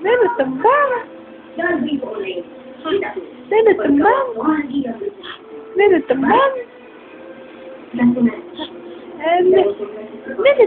Dia ada tembang. dan diboleh. Tidak Dia ada tembang. wadi yang besar. Dia ada tembang. Dan tenang. Eh, Dia dia ada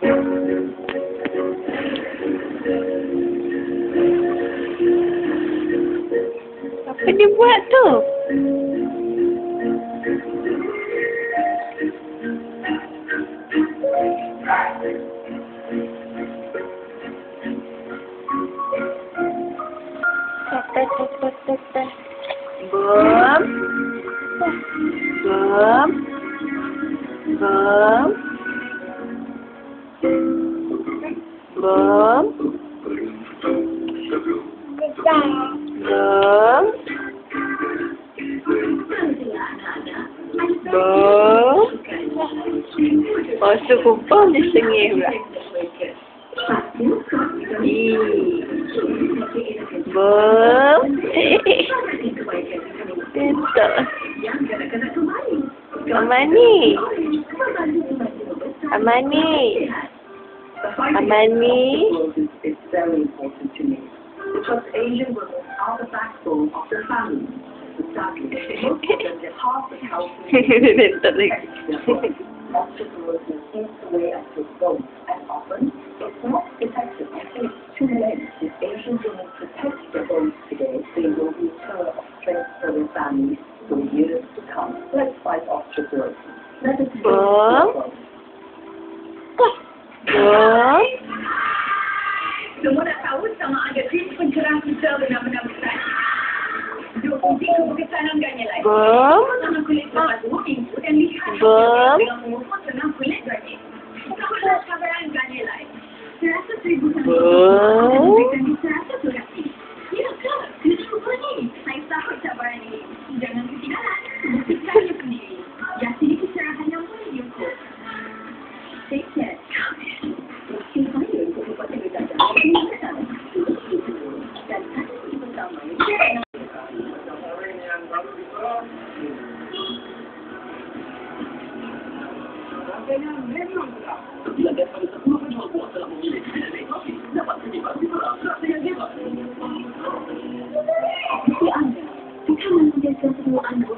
Apa dia buat tu? Bom. Bom. Bom. Bom. Bom. Bom. Masuk kupang di sengih pula. Ih. Bom. Tentu. Amani. Amani. Amani. It's very important to me because Asian women are the backbone of the family. Sadly, most of them get half the house. Tentu lagi. Osteoporosis eats away at your bones, and often it's not protected. It's too late. If Asian women protect their bones today, they will be a pillar of strength for their families for years to come. Let's fight osteoporosis. Let us build Bom. Kita benar-benar besar. Dua kunci keberkesanan ganya lain. Bom. Sama kulit sepatu, pintu dan lihat. Bom. Dengan mengukur senang kulit ganya. Bukan cabaran ganya lain. Serasa seribu sama. Bom. Dan serasa durasi. Ya ke? Kena cuba ni. Saya sahut cabaran ini. Jangan ketinggalan. Tapi anda, bukan menjaga semua anak.